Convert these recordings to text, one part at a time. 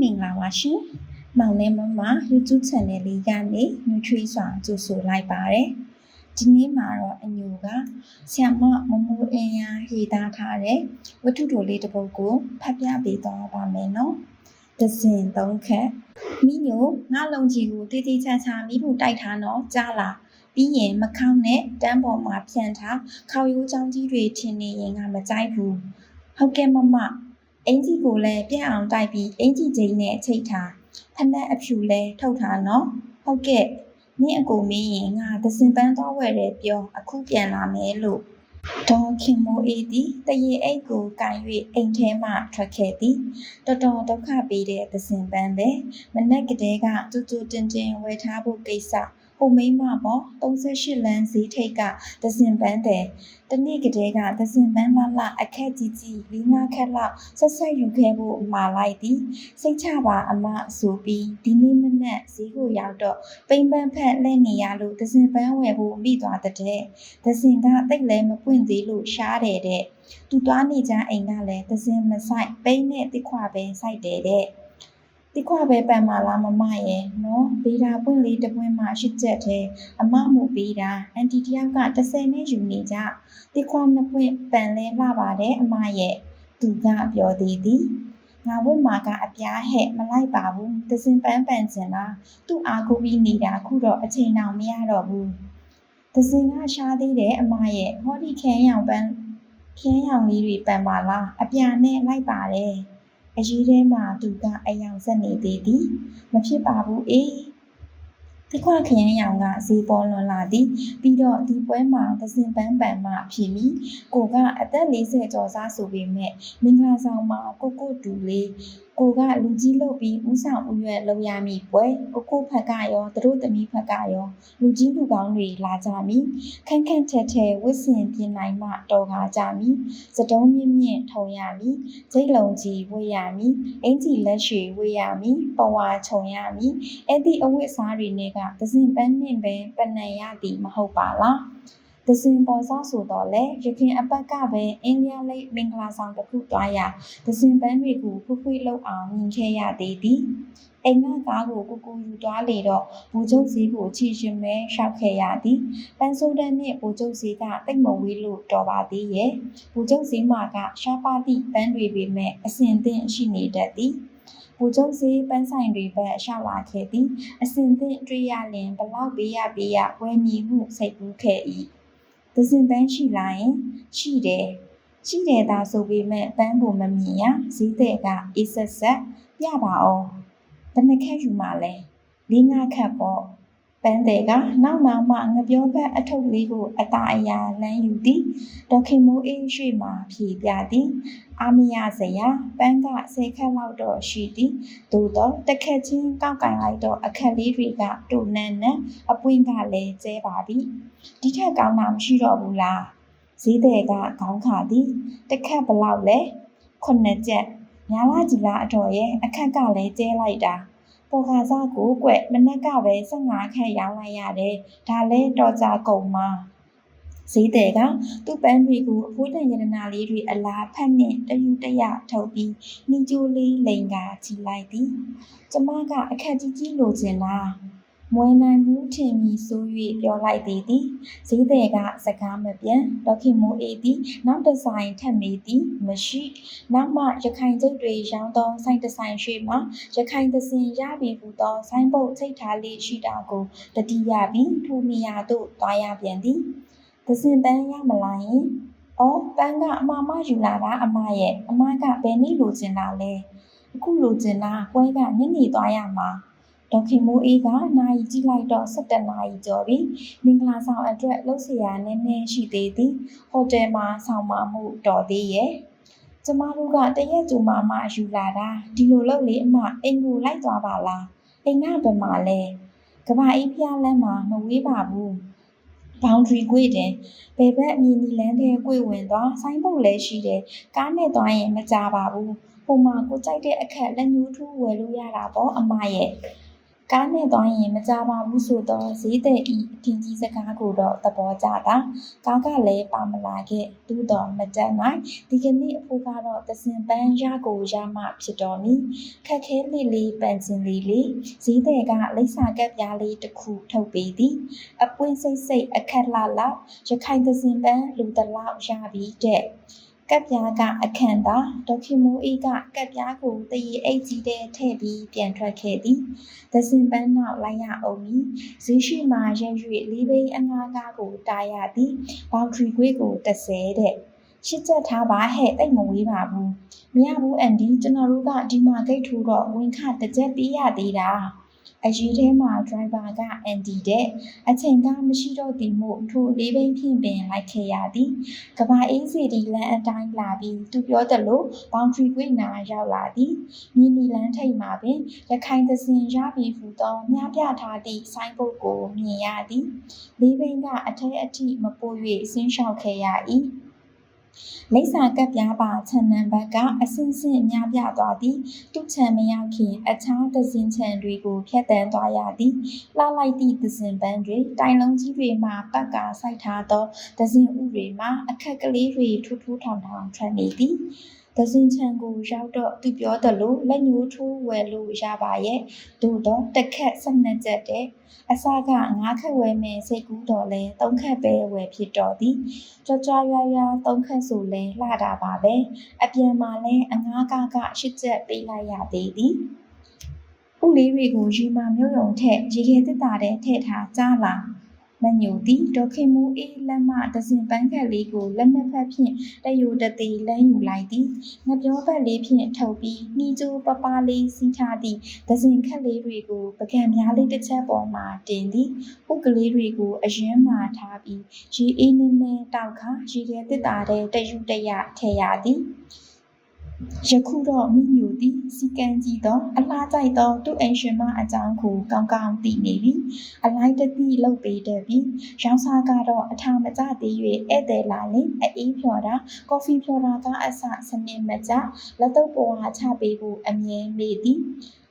မင်္ဂလာပါရှင်။မောင်နဲ့မမ YouTube Channel လေးကနေ Nutri စွာကြိုဆိုလိုက်ပါတယ်။ဒီနေ့မှာတော့အညိုကဆ iam မမမိုးအင်းရရေးသားထားတဲ့ဝတ္ထုတိုလေးတစ်ပုဒ်ကိုဖတ်ပြပေးသွားပါမယ်နော်။ဒဇင်သုံးခက်မိညိုငါလုံကြီးကိုတေးသေးချာချာမိဖို့တိုက်ထားတော့ကြားလာပြီးရင်မခေါင်းနဲ့တန်းပေါ်မှာဖြန့်ထားခေါရိုးချောင်းကြီးတွေထင်နေရင်ကမကြိုက်ဘူး။ဟုတ်ကဲ့မမ အင်ကြီးကိုလည်းပြက်အောင်တိုက်ပြီးအင်ကြီးချင်းနဲ့ချိတ်ထားဖက်နဲ့အဖြူလဲထုတ်ထားနော်ဟုတ်ကဲ့နင့်အကိုမင်းရင်ငါသစင်ပန်းသွားဝယ်တယ်ပြောအခုပြန်လာမယ်လို့ဒေါ်ခင်မိုးအေးသည်တရေအိတ်ကိုကန်၍အိမ်ထဲမှထွက်ခဲ့သည်တော်တော်ဒုက္ခပေးတဲ့သစင်ပန်းပဲမနက်ကတည်းကတူတူတင်တင်ဝယ်ထားဖို့ကိစ္စ ဟိုမိမပေါ့38လမ်းဈေးထိပ်ကသစင်ပန်းတဲ့တနေ့ကတည်းကသစင်ပန်းလှလှအခက်ကြီးကြီးလေးငါခက်လောက်ဆက်ဆက်ယူခဲ့ဖို့မှာလိုက်သည်စိတ်ချပါအမဆိုပြီးဒီနေ့မနက်ဈေးကိုရောက်တော့ပိန်ပန်းဖက်လဲနေရလို့သစင်ပန်းဝယ်ဖို့မိသွားတဲ့သစင်ကတိတ်လဲမပွင့်သေးလို့ရှားတယ်တဲ့သူသွားနေကြအိမ်ကလည်းသစင်မဆိုင်ပိန်နဲ့တိခွပဲစိုက်တယ်တဲ့ တိခွပဲပန်မာလားမမရဲ့နော်ဗေဒါပွင့်လေးတစ်ပွင့်မှရှစ်ချက်သေးအမမှုပေးတာအန်တီတယောက်က30နဲ့ယူနေကြတိခွနှစ်ပွင့်ပန်လဲလှပါတယ်အမရဲ့သူကပြောသေးသည်ငါဝတ်မာကအပြားဟဲ့မလိုက်ပါဘူးသစင်ပန်းပန်စင်လားသူ့အားကိုပြီးနေတာခုတော့အချိန်တောင်မရတော့ဘူးသစင်ကရှားသေးတယ်အမရဲ့ဟောဒီခဲရောင်ပန်းခင်းရောင်လေးတွေပန်ပါလားအပြာနဲ့လိုက်ပါတယ် အရေးထဲမှာသူကအယောင်ဆက်နေသေးသည်မဖြစ်ပါဘူးအေးဒီခွခရမ်းရောင်ကဈေးပေါ်လွန်လာသည်ပြီးတော့ဒီပွဲမှာသစင်ပန်းပန်မှဖြစ်ပြီးကိုကအသက်40ကျော်စားဆိုပေမဲ့မင်္ဂလာဆောင်မှာကိုကိုတူလေး ကိုကလူကြီးလုပ်ပြီးဥဆောင်ဥရွက်လုပ်ရမည်ပွဲကိုကိုဖက်ကရောသူတို့သမီးဖက်ကရောလူကြီးလူကောင်းတွေလာကြမည်ခန့်ခန့်ထက်ထဲဝစ်စင်ပြင်နိုင်မှတော်ကားကြမည်စတုံးမြင့်မြင့်ထုံရမည်ဂျိတ်လုံးကြီးဝေးရမည်အင်ကြီးလက်ရွှေဝေးရမည်ပဝါခြုံရမည်အဲ့ဒီအဝတ်စားတွေနဲ့ကသစင်ပန်းနှင့်ပဲပနံရသည်မဟုတ်ပါလား သစင်ပေါ်စားဆိုတော့လေရခင်အပတ်ကပဲအိန္ဒိယလိတ်မင်္ဂလာဆောင်တစ်ခုသွားရသစင်ပန်းတွေကိုဖွဖွလောက်အောင်မြင်ခဲ့ရသေးသည်အိမ်ကကားကိုကိုကိုယူသွားလေတော့ဘူကျုပ်စည်းကိုချီရှင်မဲရှောက်ခဲ့ရသည်ပန်းစိုးတန်းနှင့်ဘူကျုပ်စည်းကတိတ်မဝေးလို့တော်ပါသေးရဲ့ဘူကျုပ်စည်းမှာကရှားပါသည့်ပန်းတွေပေမဲ့အစင်သင့်ရှိနေတတ်သည်ဘူကျုပ်စည်းပန်းဆိုင်တွေဘက်ရှောက်လာခဲ့သည်အစင်သင့်တွေ့ရလင်ဘလောက်ပေးရပေးရဝယ်မည်ဟုစိတ်ကူးခဲ့၏ သစင်ပန်းရှိလာရင်ရှိတယ်ရှိတယ်သာဆိုပေမဲ့ပန်းကိုမမြင်ရဈေးတဲ့ကအေးဆက်ဆက်ပြပါအောင်ဘယ်နှခက်ယူမှလဲလေးငါခက်ပေါ့ ပန်းတဲ့ကနောက်နောက်မှငပြောဘက်အထုပ်လေးကိုအตาအရာလမ်းယူသည်ဒေါခင်မိုးအေးရွှေမှဖြေပြသည်အာမရစရာပန်းကဆယ်ခက်လောက်တော့ရှိသည်သို့တော့တစ်ခက်ချင်းကောက်ကင်လိုက်တော့အခက်လေးတွေကတူနန်းနန်းအပွင့်ကလည်းကျဲပါပြီဒီထက်ကောင်းတာမရှိတော့ဘူးလားဈေးတဲ့ကခေါင်းခါသည်တစ်ခက်ဘလောက်လဲခုနှစ်ကျက်ညာလာကြည်လားအတော်ရဲ့အခက်ကလည်းကျဲလိုက်တာ ပေါ်ခါစားကိုကွမနက်ကပဲ15ခက်ရောင်းလိုက်ရတယ်ဒါလဲတော်ကြကုန်မှာဈေးတယ်ကသူ့ပန်းတွေကိုအဖိုးတန်ရတနာလေးတွေအလားဖက်နဲ့တယူတရထုတ်ပြီးနှင်းကြိုးလေးလိန်ကကြည်လိုက်သည်ကျမကအခက်ကြီးကြီးလိုချင်လား မွေးနိုင်မှုထင်မီဆို၍ပြောလိုက်သည်သည်ဈေးတယ်ကစကားမပြန်ဒေါခင်မိုးအေးသည်နောက်တစ်ဆိုင်ထပ်မေးသည်မရှိနောက်မှရခိုင်ကျိတ်တွေရောင်းသောဆိုင်တစ်ဆိုင်ရွှေမှရခိုင်သစင်ရပြီဟူသောဆိုင်းပုတ်ချိတ်ထားလေးရှိတာကိုတတိယပြီးထူမီယာသို့သွားရပြန်သည်သစင်ပန်းရမလာရင်အော်ပန်းကအမမယူလာတာအမရဲ့အမကဘယ်နည်းလိုချင်တာလဲအခုလိုချင်တာပွဲကညနေသွားရမှာ ဒေါခင်မိုးအေးကနာရီကြည့်လိုက်တော့17နာရီကျော်ပြီမင်္ဂလာဆောင်အတွက်လှုပ်ရှားနည်းနည်းရှိသေးသည်ဟိုတယ်မှာဆောင်မမှုတော်သေးရဲ့ကျမတို့ကတရက်ကျူမမယူလာတာဒီလိုလုပ်လေအမအိမ်ကိုလိုက်သွားပါလားအိမ်ကဘယ်မှာလဲကဘာအေးဖျားလမ်းမှာမဝေးပါဘူး boundary ကိုတင်ဘယ်ဘက်အမြင်နီလန်းတဲ့ကိုဝင်သွားဆိုင်းပုတ်လည်းရှိတယ်ကားနဲ့သွားရင်မကြပါဘူးဟိုမှာကိုကြိုက်တဲ့အခက်လက်ညှိုးထိုးဝယ်လို့ရတာပေါ့အမရဲ့ ကားနဲ့သွားရင်မကြပါဘူးဆိုတော့ဈေးတဲ့ဤအထင်ကြီးစကားကိုတော့သဘောကျတာကားကလည်းပါမလာခဲ့သို့တော်မတက်နိုင်ဒီကနေ့အဖိုးကတော့သစင်ပန်းရကိုရမှဖြစ်တော်မူခက်ခဲလေးလေးပန်စင်လေးလေးဈေးတဲ့ကလိပ်စာကပ်ပြားလေးတစ်ခုထုတ်ပေးသည်အပွင့်စိတ်စိတ်အခက်လှလှရခိုင်သစင်ပန်းလူတလောက်ရပြီးတဲ့ ကပ်ပြားကအခန့်သာဒေါက်ခင်မိုးအေးကကပ်ပြားကိုတရီအိတ်ကြီးတဲ့ထည့်ပြီးပြန်ထွက်ခဲ့သည်သစင်ပန်းနောက်လိုက်ရအောင်မီဈေးရှိမှရက်၍လေးဘိန်းအငါးကားကိုတားရသည်ဘောင်ထရီခွေးကိုတစ်ဆဲတဲ့ရှစ်ချက်ထားပါဟဲ့တိတ်မဝေးပါဘူးမရဘူးအန်ဒီကျွန်တော်တို့ကဒီမှာဂိတ်ထိုးတော့ဝင်ခတစ်ချက်ပေးရသေးတာ အရေးထဲမှာ driver ကအန်ဒီတဲ့အချိန်ကမရှိတော့သည်မို့ထိုလေးဘိန်းဖြင့်ပင်လိုက်ခဲ့ရသည်ကဘာအေးစီဒီလန်အတိုင်းလာပြီးသူပြောသလို boundary ကွင်းနာရောက်လာသည်မြင်းနီလန်းထိပ်မှာပင်ရခိုင်သစင်ရပြီးဟူသောမြားပြထားသည့်ဆိုင်းဘုတ်ကိုမြင်ရသည်လေးဘိန်းကအထက်အထိမပို၍ဆင်းလျှောက်ခဲ့ရ၏ လိပ်စာကပ်ပြားပါခြံနံပါတ်ကအစင်းစင်းများပြသွားသည်သူ့ခြံမရောက်ခင်အခြားသစင်ခြံတွေကိုဖျက်တမ်းသွားရသည်လှလိုက်သည့်သစင်ပန်းတွေတိုင်လုံးကြီးတွေမှပတ်ကာစိုက်ထားသောသစင်ဥတွေမှအခက်ကလေးတွေထူးထူးထောင်ထောင်ထွက်နေသည် သစင်ချံကိုရောက်တော့သူပြောသလိုလက်ညှိုးထိုးဝယ်လို့ရပါရဲ့သို့တော့တစ်ခက်၁၂ကျက်တဲ့အစကငါးခက်ဝယ်မယ်စိတ်ကူးတော်လဲသုံးခက်ပဲဝယ်ဖြစ်တော်သည်ကြွကြွရွာရွာသုံးခက်ဆိုလဲလှတာပါပဲအပြန်မှာလဲအငါးကကရှစ်ချက်ပေးလိုက်ရသေးသည်ဥလေးတွေကိုရီမာမျိုးယုံထက်ရေခဲတစ်တာတဲ့ထည့်ထားကြားလာ မညိုသည်ဒေါခင်မူအေးလက်မတစင်ပန်းခက်လေးကိုလက်နှစ်ဖက်ဖြင့်တယိုတသေးလမ်းယူလိုက်သည်ငပြောဘက်လေးဖြင့်ထုတ်ပြီးနှီးကျိုးပပလေးစီးထားသည့်တစင်ခက်လေးတွေကိုပကံများလေးတစ်ချက်ပေါ်မှတင်သည်ဥကလေးတွေကိုအရင်မှထားပြီးရေအေးနည်းနည်းတောက်ခါရေခဲတစ်တာတဲ့တယူတရထည့်ရသည် ယခုတော့မိညိုသည်စီကံကြည့်သောအလားကြိုက်သောသူ့အိမ်ရှင်မအကြောင်းကိုကောင်းကောင်းသိနေပြီအလိုက်တသိလှုပ်ပေးတတ်ပြီရောင်းစားကတော့အထာမကျသေး၍ဧည့်သည်လာရင်အေးဖြော်တာကော်ဖီဖြော်တာကအစစနစ်မကျလက်တော့ပေါ်ဟာချပေးဖို့အမြဲမေ့သည်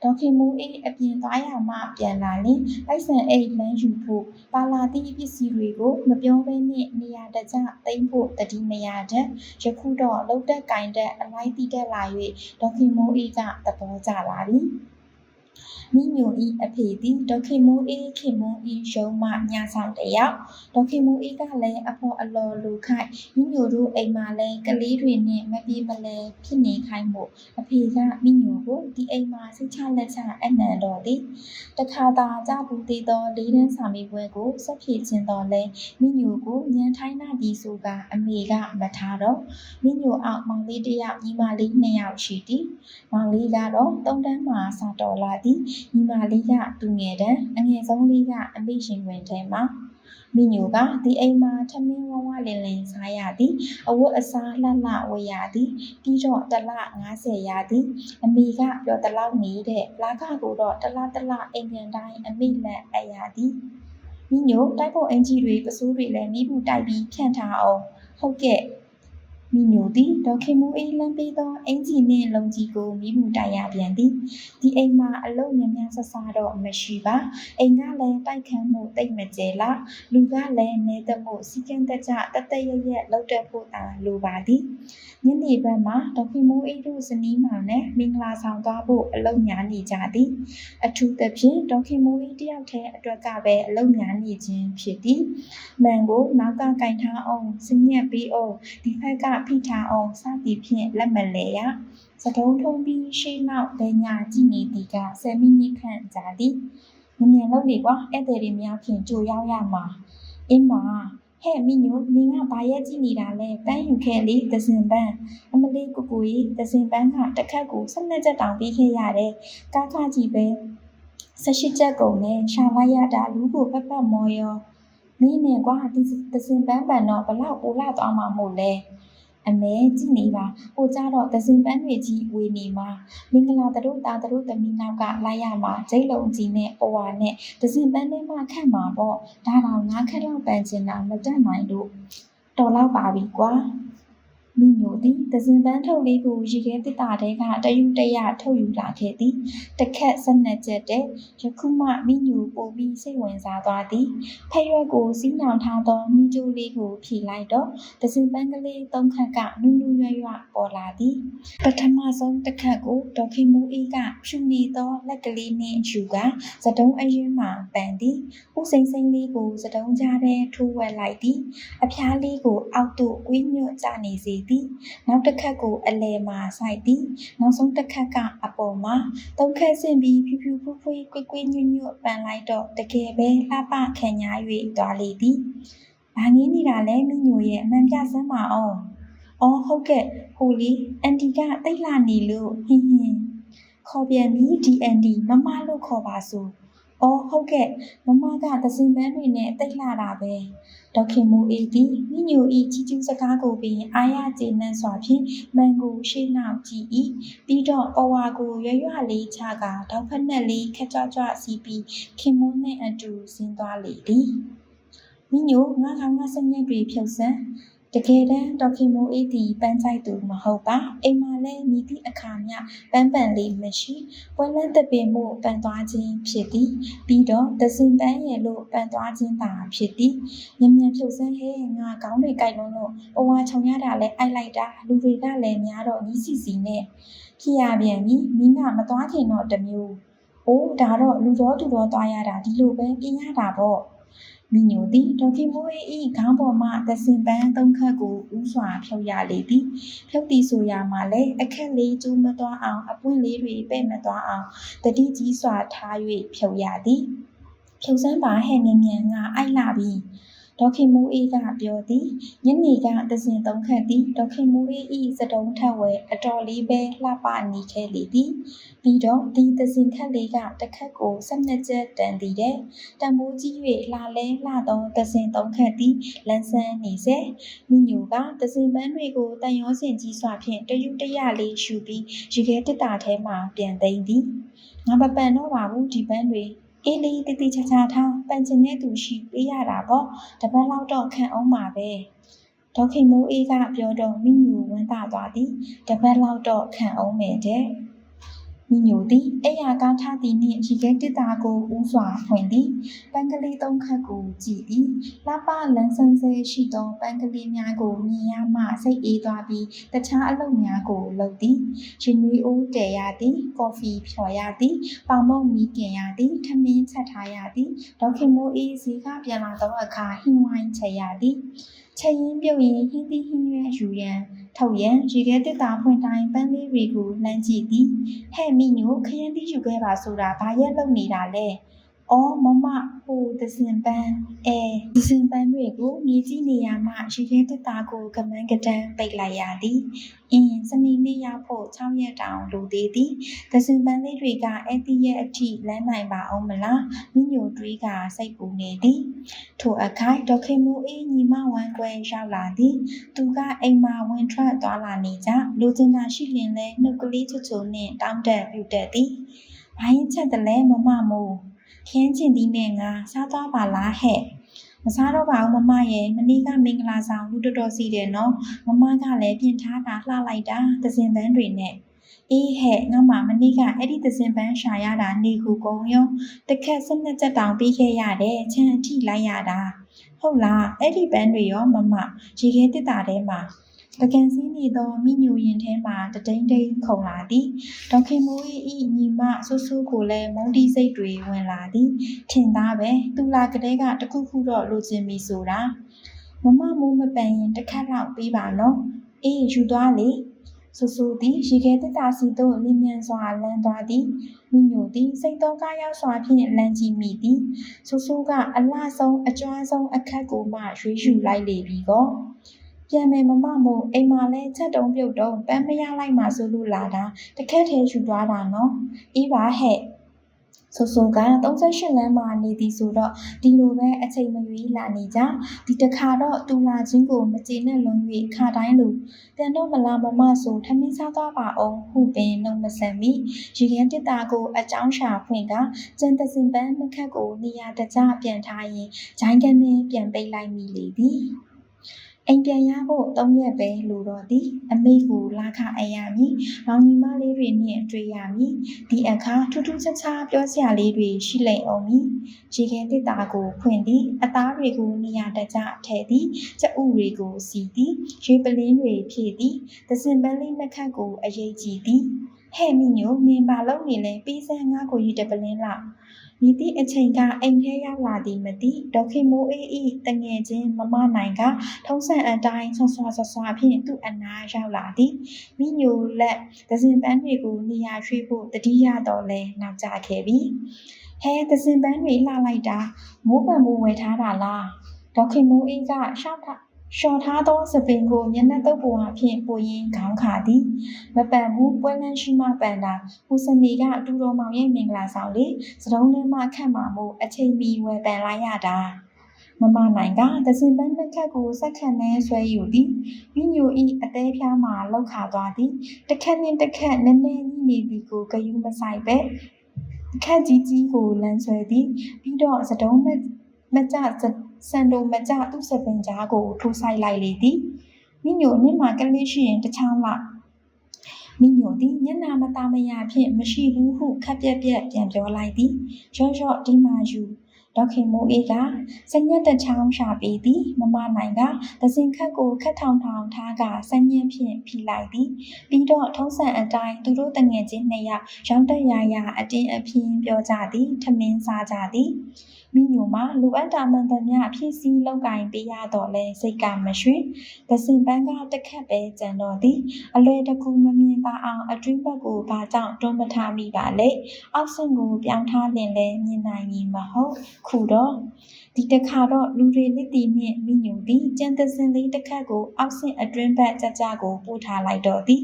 ဒေါခင်မူအေးအပြင်သွားရမှပြန်လာရင်ပိုက်ဆံအိတ်လမ်းယူဖို့ပါလာသည့်ပစ္စည်းတွေကိုမပြောဘဲနဲ့နေရာတကျသိမ်းဖို့တတိမရတဲ့ယခုတော့လှုပ်တက်ကင်တဲ့အလိုက်တိတက်လာ၍ဒေါခင်မူအေးကသဘောကျလာပြီ မိညိုဤအဖေသည်ဒေါခင်မိုးအေးခင်မွန်ဤရုံးမှညဆောင်တယောက်ဒေါခင်မိုးအေးကလည်းအဖော်အလော်လူခိုက်မိညိုတို့အိမ်မှာလည်းကလေးတွေနဲ့မပြေမလဲဖြစ်နေခိုင်းမှုအဖေကမိညိုကိုဒီအိမ်မှာစိတ်ချလက်ချအနံတော်သည်တခါသာကြဘူးသေးသောလေးတန်းစာမေးပွဲကိုဆက်ဖြည့်ခြင်းတော်လဲမိညိုကိုညံထိုင်းနာသည်ဆိုကအမေကမထားတော့မိညိုအောက်မောင်လေးတစ်ယောက်ညီမလေးနှစ်ယောက်ရှိသည်မောင်လေးကတော့သုံးတန်းမှာစာတော်လာသည်ညီမလေးကသူငယ်တန်းအငယ်ဆုံးလေးကအမေရှင်ဝင်ထဲမှာမိညိုကဒီအိမ်မှာထမင်းဝဝလင်လင်စားရသည်အဝတ်အစားလှလှဝယ်ရသည်ပြီးတော့တလ90ရသည်အမေကပြောတလောက်နေတဲ့လာခကိုတော့တလတလအိမ်ပြန်တိုင်းအမေလက်အပ်ရသည်မိညိုတိုက်ဖို့အင်ကြီးတွေပစိုးတွေလည်းမိဘူးတိုက်ပြီးဖြန့်ထားအောင်ဟုတ်ကဲ့ မိညိုသည်ဒေါခင်မူအေးလမ်းပေးသောအင်ဂျီနှင့်လုံကြီးကိုမိမှုတိုက်ရပြန်သည်ဒီအိမ်မှာအလုံးများများဆဆတော့မရှိပါအိမ်ကလည်းတိုက်ခန်းမှုတိတ်မကျဲလားလူကလည်းနေတမှုစီကံတကြတတရရက်လောက်တတ်ဖို့သာလိုပါသည်ညနေဘက်မှာဒေါခင်မူအေးတို့ဇနီးမောင်နဲ့မင်္ဂလာဆောင်သွားဖို့အလုံးများနေကြသည်အထူးသဖြင့်ဒေါခင်မူအေးတယောက်တည်းအတွက်ကပဲအလုံးများနေခြင်းဖြစ်သည်မန်ကိုနောက်ကကင်ထားအောင်စညက်ပြီးအောင်ဒီဖက်ကဖိထားအောင်စသည်ဖြင့်လက်မလဲရစတုံးထုံးပြီးရှေ့နောက်ဘဲညာကြည့်နေသည်က10မိနစ်ခန့်ကြာသည်မြင်မြင်လုပ်လေကွာဧည့်သည်တွေများဖြင့်ကြိုရောက်ရမှာအင်းမာဟဲ့မိညိုနင်ကဘာရဲ့ကြည့်နေတာလဲပန်းယူခဲ့လေသစင်ပန်းအမလေးကိုကိုကြီးသစင်ပန်းကတစ်ခက်ကို၁၂ချက်တောင်ပြီးခဲ့ရတယ်ကားခကြီးပဲ18ချက်ကုန်နဲ့ရှာလိုက်ရတာလူကိုဖက်ဖက်မော်ရောမင်းနဲ့ကွာဒီသစင်ပန်းပန်တော့ဘလောက်ပိုလာသွားမှာမို့လဲ အမဲကြည့်နေပါဟိုကြတော့သစင်ပန်းတွေကြီးဝေနေမှာမင်္ဂလာတို့တာတို့သမီးနောက်ကလိုက်ရမှာဂျိတ်လုံးကြီးနဲ့ပဝါနဲ့သစင်ပန်းထဲမှာခတ်မှာပေါ့ဒါတော့ငါခက်လောက်ပန်ချင်တာမတတ်နိုင်လို့တော်တော့ပါပြီကွာ မိညိုသည်သဇင်ပန်းထုတ်လေးကိုရေခဲတစ်တာတဲကတယူတရထုတ်ယူလာခဲ့သည်တခက်ဆက်နှစ်ချက်တဲ့ယခုမှမိညိုပိုပြီးစိတ်ဝင်စားသွားသည်ဖက်ရွက်ကိုစီးနှောင်ထားသောမိကျိုးလေးကိုဖြီလိုက်တော့သဇင်ပန်းကလေးသုံးခက်ကနူးနူးရွရွပေါ်လာသည်ပထမဆုံးတစ်ခက်ကိုဒေါက်ခင်မူအေးကဖြူနေသောလက်ကလေးနှင့်ယူကစတုံးအရင်မှပန်သည်ဥစိမ့်စိမ့်လေးကိုစတုံးကြားထဲထိုးဝက်လိုက်သည်အဖျားလေးကိုအောက်သို့ကွေးညွတ်ကျနေစေသည်နောက်တစ်ခက်ကိုအလဲမှာစိုက်သည်နောက်ဆုံးတစ်ခက်ကအပေါ်မှာသုံးခက်ဆင့်ပြီးဖြူဖြူဖွေးဖွေးကွေးကွေးညွတ်ညွတ်ပန်လိုက်တော့တကယ်ပဲလှပခံညာ၍သွားလေသည်ဘာငင်းနေတာလဲမိညိုရဲ့အမှန်ပြစမ်းပါအောင်အော်ဟုတ်ကဲ့ဟိုလီအန်တီကတိတ်လာနေလို့ဟင်းဟင်းခေါ်ပြန်ပြီဒီအန်တီမမလို့ခေါ်ပါစို့ အော်ဟုတ်ကဲ့မမကသစင်ပန်းတွေနဲ့တိတ်လာတာပဲဒေါခင်မူအေးသည်မိညိုဤချီကျူးစကားကိုပင်အာရကျေနပ်စွာဖြင့်မန်ကိုရှေ့နောက်ကြည့်၏ပြီးတော့ပဝါကိုရွရွလေးချကတောက်ဖက်နဲ့လေးခက်ကြွကြွစီးပြီးခင်မွန်းနှင့်အတူဆင်းသွားလေသည်မိညိုငါကောင်ငါစညက်တွေဖြုတ်ဆန်း တကယ်တမ်းဒေါခင်မိုးအေးသည်ပန်းကြိုက်သူမဟုတ်ပါအိမ်မှာလည်းမိသည့်အခါမျှပန်းပန်လေးမရှိပွဲလန်းတပင်မှုပန်သွားခြင်းဖြစ်သည်ပြီးတော့သစင်ပန်းရဲ့လို့ပန်သွားခြင်းသာဖြစ်သည်ညံ့ညံ့ဖြုတ်ဆန်းဟဲငါကောင်းတွေကြိုက်လုံးလို့ဘဝခြုံရတာလဲအိုက်လိုက်တာလူတွေကလည်းများတော့ညီးစီစီနဲ့ဖြစ်ရပြန်ပြီမင်းကမသွားခင်တော့တမျိုးအိုးဒါတော့လူတော်သူတော်သွားရတာဒီလိုပဲပြင်ရတာပေါ့ မိညိုသည်ဒေါ်ခင်မိုး၏ခေါင်းပေါ်မှသစင်ပန်းသုံးခတ်ကိုဥစွာဖြုတ်ရလေသည်ဖြုတ်သည်ဆိုရမှလည်းအခက်လေးကျူးမသွားအောင်အပွင့်လေးတွေပဲ့မသွားအောင်တတိကြီးစွာထား၍ဖြုတ်ရသည်ဖြုတ်စမ်းပါဟဲ့မြန်မြန်ငါအိုက်လာပြီ ဒေါခင်မူအေးကပြောသည်ညနေကသစင်သုံးခတ်သည်ဒေါခင်မူအေးဤစတုံးထက်ဝဲအတော်လေးပဲလှပနေခဲ့လေသည်ပြီးတော့ဒီသစင်ခတ်လေးကတစ်ခတ်ကို၁၂ချက်တန်သည်တဲ့တန်ဖိုးကြီး၍လှလဲလှသောသစင်သုံးခတ်သည်လန်းဆန်းနေစေမိညိုကသစင်ပန်းတွေကိုတန်ရောစင်ကြီးစွာဖြင့်တယူတရလေးရှူပြီးရေခဲတစ်တာထဲမှပြန်သိမ်းသည်ငါမပန်တော့ပါဘူးဒီပန်းတွေ အေးလေးတိတိချာချာထားပန်ချင်တဲ့သူရှိပေးရတာပေါ့တပတ်လောက်တော့ခံအောင်ပါပဲဒေါခင်မိုးအေးကပြောတော့မိညူဝမ်းသာသွားသည်တပတ်လောက်တော့ခံအောင်မယ်တဲ့ မိညိုသည်အိယာကားထားသည်နှင့်ရေခဲတစ်တာကိုဦးစွာဖွင့်သည်ပန်းကလေးသုံးခတ်ကိုကြည့်သည်လှပလန်းဆန်းဆဲရှိသောပန်းကလေးများကိုမြင်ရမှစိတ်အေးသွားပြီးတခြားအလုပ်များကိုလုပ်သည်ရှင်နွေအိုးတည်ရသည်ကော်ဖီဖြော်ရသည်ပေါင်မုံမီกินရသည်ထမင်းချက်ထားရသည်ဒေါခင်မိုးအေးဈေးကပြန်လာသောအခါဟင်းဝိုင်းချက်ရသည်ချက်ရင်းပြုတ်ရင်ဟင်းသီးဟင်းရွက်ယူရန် ထုတ်ရန်ရေခဲတစ်တာဖွင့်တိုင်းပန်းလေးတွေကိုလှမ်းကြည့်သည်ဟဲ့မိညိုခရင်သီးယူခဲ့ပါဆိုတာဘာရက်လုပ်နေတာလဲ အော်မမဟိုသစင်ပန်းအဲသစင်ပန်းတွေကိုမြေကြီးနေရာမှရေခဲတစ်တာကိုကမန်းကတန်းပိတ်လိုက်ရသည်အင်းစနေနေ့ရောက်ဖို့6ရက်တောင်လိုသေးသည်သစင်ပန်းလေးတွေကအဲ့ဒီရဲ့အထိလမ်းနိုင်ပါအောင်မလားမိညိုတွေးကစိတ်ပူနေသည်ထိုအခိုက်ဒေါက်ခင်မူအေးညီမဝမ်းကွဲရောက်လာသည်သူကအိမ်မှာဝင်ထွက်သွားလာနေကြလူကျင်တာရှိလင်လဲနှုတ်ကလေးချွတ်ချွနဲ့တောင်းတပြုတ်တက်သည်ဘာရင်ချက်တလဲမမမို့ ခင်းကျင်သည်နဲ့ငါစားသွားပါလားဟဲ့မစားတော့ပါဘူးမမရဲ့မနေ့ကမင်္ဂလာဆောင်လူတော်တော်စီတယ်နော်မမကလည်းပြင်ထားတာလှလိုက်တာသစင်ပန်းတွေနဲ့အေးဟဲ့ငါမှမနေ့ကအဲ့ဒီသစင်ပန်းရှာရတာနေကူကုံရောတခက်စနစ်ချက်တောင်ပြီးခဲ့ရတယ်ချမ်းအထိလိုက်ရတာဟုတ်လားအဲ့ဒီပန်းတွေရောမမရေခဲတစ်တာထဲမှာ ပကံစည်းနေသောမိညူရင်ထဲမှတတိန်တိန်ခုန်လာသည်ဒေါခင်မိုး၏ညီမဆူဆူကိုလည်းမုန်းတီးစိတ်တွေဝင်လာသည်ထင်သားပဲသူလာကလေးကတခုခုတော့လိုချင်ပြီဆိုတာမမမိုးမပန်ရင်တစ်ခါတော့ပြီးပါနော်အေးယူသွားလေဆူဆူသည်ရေခဲတက်တာစီသို့လင်းမြန်စွာလန်းသွားသည်မိညိုသည်စိတ်သောကားရောက်စွာဖြင့်လမ်းကြည့်မိသည်ဆူဆူကအလှဆုံးအကျွမ်းဆုံးအခက်ကိုမှရွေးယူလိုက်လေပြီကော ပြန်မယ်မမမို့အိမ်မှာလဲချက်တုံးပြုတ်တုံးပန်းမရလိုက်မှဆိုလို့လာတာတခက်ထဲယူသွားတာနော်အေးပါဟဲ့ဆိုဆိုက38လမ်းမှာနေသည်ဆိုတော့ဒီလိုပဲအချိန်မရွေးလာနေကြဒီတခါတော့တူလာချင်းကိုမကျေနပ်လွန်၍ခါတိုင်းလိုပြန်တော့မလာမမဆိုထမင်းစားသွားပါအောင်ဟုပင်နှုတ်မဆန်မီရေခဲတစ်တာကိုအကြောင်းရှာဖွင့်ကကျန်တစင်ပန်းနှစ်ခတ်ကိုနေရာတကျပြန်ထားရင်ဂျိုင်းကနေပြန်ပိတ်လိုက်မိလေသည် အိမ်ပြန်ရဖို့၃ရက်ပဲလိုတော့သည်အမေကိုလာခအပ်ရမည်မောင်ညီမလေးတွေနှင့်တွေ့ရမည်ဒီအခါထူးထူးခြားခြားပြောစရာလေးတွေရှိလိမ့်အောင်မည်ရေခဲတစ်တာကိုဖွင့်သည်အသားတွေကိုနေရာတကျထည့်သည်ကြက်ဥတွေကိုစီသည်ရေပလင်းတွေဖြည့်သည်သစင်ပန်းလေးနှစ်ခတ်ကိုအရေးကြည့်သည်ဟဲ့မိညိုနင်ပါလုံးနေလဲပြီးစမ်းငါကိုယူတပလင်းလောက် မိသည့်အချိန်ကအိမ်ထဲရောက်လာသည်မသိဒေါခင်မိုးအေးဤတငယ်ချင်းမမနိုင်ကထုံးစံအတိုင်းဆွဆွဆွဆွဖြင့်သူ့အနားရောက်လာသည်မိညိုလက်သစင်ပန်းတွေကိုနေရာရွှေ့ဖို့တတိယတော့လဲနောက်ကျခဲ့ပြီဟဲသစင်ပန်းတွေလှလိုက်တာမိုးပံမိုးဝယ်ထားတာလားဒေါခင်မိုးအေးကရှောက်ထား လျှော်ထားသောစပင်ကိုမျက်နှာတုပ်ပေါ်အဖြစ်ပိုရင်းခေါင်းခါသည်မပန်ဘူးပွဲလန်းရှိမှပန်တာဟူစနေကအတူတော်မောင်ရဲ့မင်္ဂလာဆောင်လေစတုံးထဲမှခတ်မှာမို့အချိန်မီဝယ်ပန်လိုက်ရတာမမနိုင်ကသစင်ပန်းတစ်ခက်ကိုစက်ခတ်နှဲဆွဲယူသည်မိညိုဤအသေးဖြားမှလောက်ခါသွားသည်တစ်ခက်နှင့်တစ်ခက်နည်းနည်းညှိနေသည်ကိုဂယုမဆိုင်ပဲအခက်ကြီးကြီးကိုလမ်းဆွဲသည်ပြီးတော့စတုံးမမကြ စံတိုမကြသူ့စပင်ကြားကိုထိုးဆိုင်လိုက်လေသည်မိညိုနင့်မှာကလေးရှိရင်တစ်ချောင်းလောက်မိညိုသည်ညနာမသားမရဖြင့်မရှိဘူးဟုခက်ပြက်ပြက်ပြန်ပြောလိုက်သည်ရော့ရော့ဒီမာယူဒေါခင်မိုးအေးကစညက်တချောင်းရှာပေးသည်မမနိုင်ကသစင်ခတ်ကိုခတ်ထောင်ထောင်ထားကစညက်ဖြင့်ဖိလိုက်သည်ပြီးတော့ထုံးစံအတိုင်းသူတို့တငယ်ချင်းနှစ်ယောက်ရောင်းတရရအတင်းအဖျင်းပြောကြသည်ထမင်းစားကြသည် မိညိုမှာလိုအပ်တာမှန်သမျှဖြည့်ဆည်းလောက်ကင်ပေးရတော့လဲစိတ်ကမရွှင်သစင်ပန်းကတစ်ခက်ပဲကြံတော့သည်အလွယ်တကူမမြင်သာအောင်အတွင်းဘက်ကိုဘာကြောင့်တွန်းမထားမိပါလဲအောက်ဆင့်ကိုပြောင်းထားလင်လဲမြင်နိုင်ရင်မဟုတ်ခုတော့ဒီတစ်ခါတော့လူတွေလက်တီနှင့်မိညိုသည်ကြံသစင်လေးတစ်ခက်ကိုအောက်ဆင့်အတွင်းဘက်ကြကြကိုပို့ထားလိုက်တော့သည်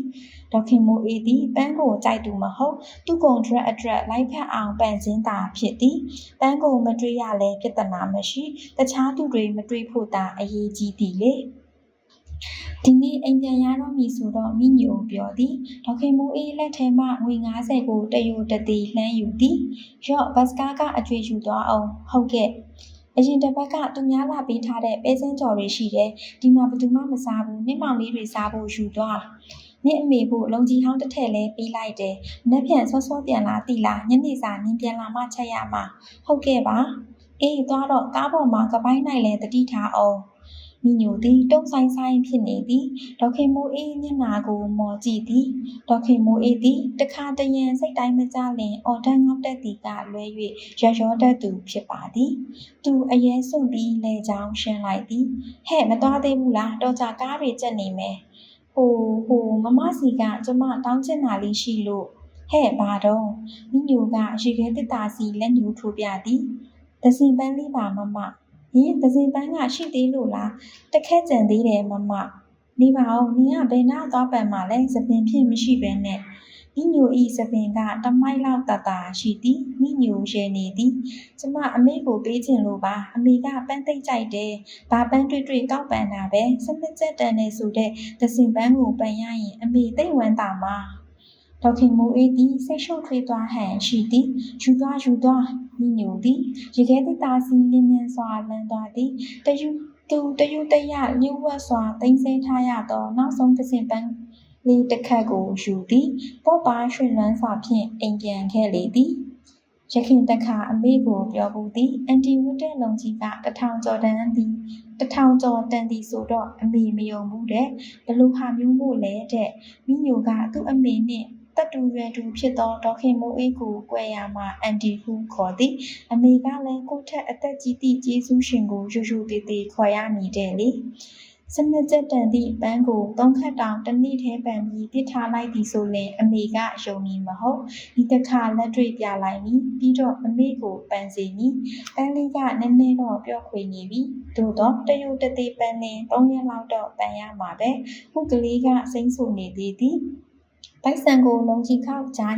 ဒေါခင်မိုးအေးသည်ပန်းကိုကြိုက်သူမဟုတ်သူ့ကုံဒရက်အတွက်လိုက်ဖက်အောင်ပန်စင်းတာဖြစ်သည်ပန်းကိုမတွေ့ရလဲပြဿနာမရှိတခြားသူတွေမတွေ့ဖို့သာအရေးကြီးသည်လေဒီနေ့အိမ်ပြန်ရတော့မည်ဆိုတော့မိညိုပြောသည်ဒေါခင်မိုးအေးလက်ထဲမှငွေ90ကိုတယူတတိလှမ်းယူသည်ရော့ဘတ်စကားကအကျွေယူသွားအောင်ဟုတ်ကဲ့အရင်တစ်ပတ်ကသူများလာပေးထားတဲ့ပဲစင်းကြော်တွေရှိတယ်ဒီမှာဘယ်သူမှမစားဘူးနင့်မောင်လေးတွေစားဖို့ယူသွား နင့်အမေဖို့လုံကြီးဟောင်းတစ်ထည့်လဲပေးလိုက်တယ်။နက်ဖြန်စောစောပြန်လာတိလားညနေစာနင်းပြန်လာမှချက်ရမှာ။ဟုတ်ကဲ့ပါ။အေးသွားတော့ကားပေါ်မှာကပိုင်းနိုင်လဲတတိထားအောင်။မိညိုသည်တုံးဆိုင်ဆိုင်ဖြစ်နေသည်ဒေါခင်မိုးအေးမျက်နာကိုမော်ကြည့်သည်ဒေါခင်မိုးအေးသည်တခါတရံစိတ်တိုင်းမကြလင်အော်တန်းငေါက်တက်သည်ကလွဲ၍ရရောတတ်သူဖြစ်ပါသည်သူအရဲစွန့်ပြီးလဲချောင်းရှင်းလိုက်သည်ဟဲ့မသွားသေးဘူးလားတော်ကြကားတွေကြက်နေမယ် ဟိုဟိုမမစီကကျမတောင်းချင်တာလေးရှိလို့ဟဲ့ဘာတော့မိညိုကရေခဲတစ်တာစီလက်ညှိုးထိုးပြသည်တစင်ပန်းလေးပါမမဟင်တစင်ပန်းကရှိသေးလို့လားတခက်ကြံသေးတယ်မမနေပါဦးနင်ကဘယ်နာသွားပန်မှလဲသပင်ဖြစ်မရှိဘဲနဲ့ မိညိုဤသပင်ကတမိုက်လောက်တတာရှိသည်မိညိုရဲနေသည်ကျမအမေကိုပေးခြင်းလို့ပါအမေကပန်းသိမ့်ကြိုက်တယ်ဘာပန်းတွေ့တွေ့ကောက်ပန်တာပဲစနစ်ကျက်တန်နေဆိုတဲ့သစင်ပန်းကိုပန်ရရင်အမေသိမ့်ဝမ်းတာမှာဒေါခင်မိုးအေးသည်ဆိတ်ရှုပ်ထွေးသွားဟန်ရှိသည်ယူသွားယူသွားမိညိုသည်ရေခဲသစ်သားစီလင်းလင်းစွာလန်းသွားသည်တယူသူတယူတရလျှို့ဝှက်စွာတင်ဆဲထားရသောနောက်ဆုံးသစင်ပန်း လေးတစ်ခတ်ကိုယူသည်ပေါ့ပါရွှင်လွန်းစွာဖြင့်အိမ်ပြန်ခဲ့လေသည်ရခင်တခါအမေကိုပြောဘူးသည်အန်တီဝတ်တဲ့လုံကြီးကတထောင်ကျော်တန်းသည်တထောင်ကျော်တန်သည်ဆိုတော့အမေမယုံဘူးတဲ့ဘလို့ဟာမျိုးမို့လဲတဲ့မိညိုကသူ့အမေနှင့်တတူရွယ်တူဖြစ်သောဒေါခင်မိုးအေးကိုကွယ်ရမှာအန်တီဟုခေါ်သည်အမေကလည်းကိုထက်အသက်ကြီးသည့်ကျေးဇူးရှင်ကိုယူယူသေးသေးခေါ်ရမည်တဲ့လေ စနစ်ကျက်တန်သည့်ပန်းကိုသုံးခတ်တောင်တစ်နေ့ထဲပန်ပြီးပြစ်ထားလိုက်သည်ဆိုလျှင်အမေကယုံမည်မဟုတ်ဒီတစ်ခါလက်တွေ့ပြလိုက်မည်ပြီးတော့အမေကိုပန်စီမည်ပန်းလေးကနည်းနည်းတော့ပြော့ခွေနေပြီသို့တော့တရုတ်တသေးပန်းလင်း၃ရက်လောက်တော့ပန်ရမှာပဲခုကလေးကစိမ့်ဆူနေသေးသည် ပိုက်ဆံကိုလုံးကြီးခောက်ကြား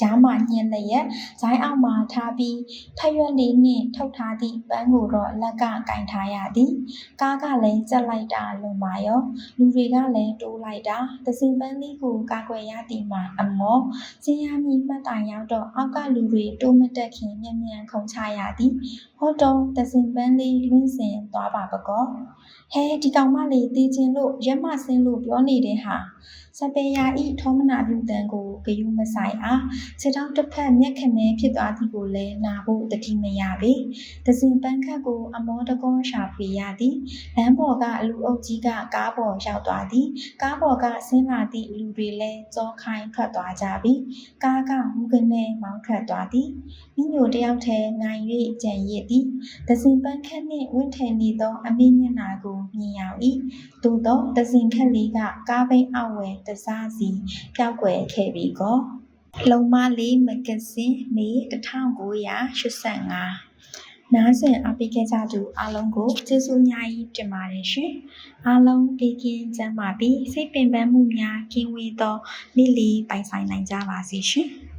ကြားမှညှင်းလျက်ဇိုင်းအောက်မှထားပြီးဖက်ရွက်လေးနှင့်ထုတ်ထားသည့်ပန်းကိုတော့လက်ကကင်ထားရသည်ကားကလည်းကြက်လိုက်တာလွန်ပါရောလူတွေကလည်းတိုးလိုက်တာသစင်ပန်းလေးကိုကာကွယ်ရသည်မှာအမောစင်ရမီမှတ်တိုင်ရောက်တော့အောက်ကလူတွေတိုးမတက်ခင်မြန်မြန်ခုန်ချရသည်ဟောတော့သစင်ပန်းလေးလွင့်စင်သွားပါပကောဟဲဒီကောင်မလေးတီးချင်းလို့ရက်မဆင်းလို့ပြောနေတဲ့ဟာ စပယ်ယာဤထောမနာပြုတန်ကိုဂယုမဆိုင်အားခြေထောက်တစ်ဖက်မျက်ခနဲဖြစ်သွားသည်ကိုလည်းနာဖို့တတိမရပေ။သစင်ပန်းခတ်ကိုအမောတကောရှာဖွေရသည်။လမ်းပေါ်ကအလူအုပ်ကြီးကကားပေါ်ရောက်သွားသည်။ကားပေါ်ကဆင်းလာသည့်လူတွေလည်းကြောခိုင်းထွက်သွားကြပြီ။ကားကဟူကနေမောင်းထွက်သွားသည်။မိမျိုးတယောက်ထဲနိုင်၍ကြံရစ်သည်။သစင်ပန်းခတ်နှင့်ဝင့်ထည်နေသောအမေမျက်နာကိုမြင်ရောက်၏။သို့သောသစင်ခတ်လေးကကားဘိန်းအောက်ဝယ်တစားစီပျောက်ကွယ်ခဲ့ပြီကော။လုံမလေးမဂဇင်းမေ1985နားဆင်အားပေးခဲ့ကြသူအားလုံးကိုကျေးဇူးများကြီးတင်ပါတယ်ရှင်။အားလုံးဘေးကင်းကျန်းမာပြီးစိတ်ပင်ပန်းမှုများကင်းဝေးသောနေ့လီပိုင်ဆိုင်နိုင်ကြပါစေရှင်။